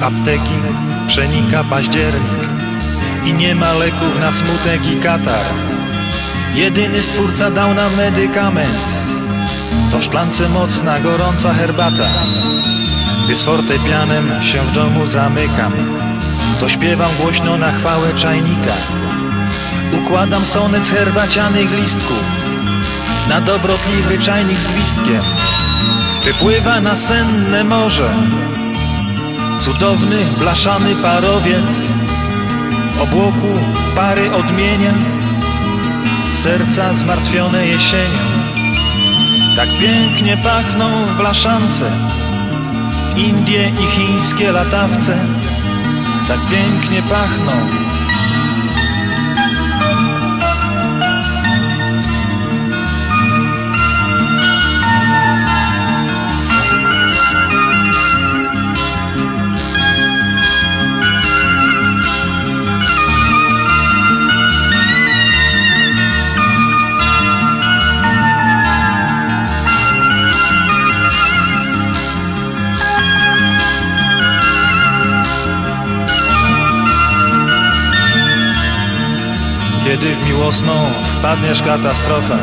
apteki przenika październik i nie ma leków na smutek i katar. Jedyny stwórca dał nam medykament, to w szklance mocna, gorąca herbata. Gdy z fortepianem się w domu zamykam, to śpiewam głośno na chwałę czajnika. Układam sonet z herbacianych listków na dobrotliwy czajnik z gwizdkiem. Wypływa na senne morze Cudowny, blaszany parowiec. Obłoku pary odmienia. Serca zmartwione jesienią. Tak pięknie pachną w blaszance. Indie i chińskie latawce. Tak pięknie pachną Kiedy w miłosną wpadniesz katastrofę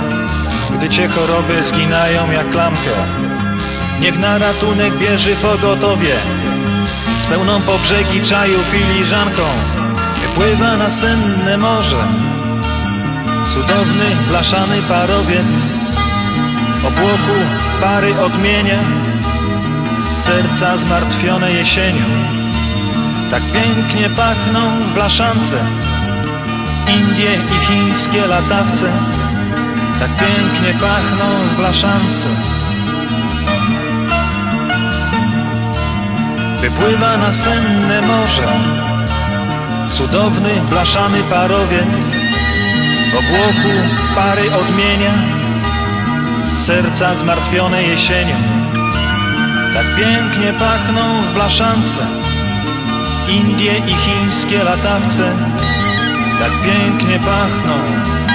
Gdy cię choroby zginają jak klamkę. Niech na ratunek bierze pogotowie. Z pełną po brzegi czaju filiżanką Wypływa na senne morze. Cudowny, blaszany parowiec. Obłoku pary odmienia Serca zmartwione jesienią. Tak pięknie pachną w blaszance Indie i chińskie latawce Tak pięknie pachną w blaszance. Wypływa na senne morze Cudowny, blaszany parowiec. W obłoku pary odmienia Serca zmartwione jesienią Tak pięknie pachną w blaszance Indie i chińskie latawce tak pięknie pachną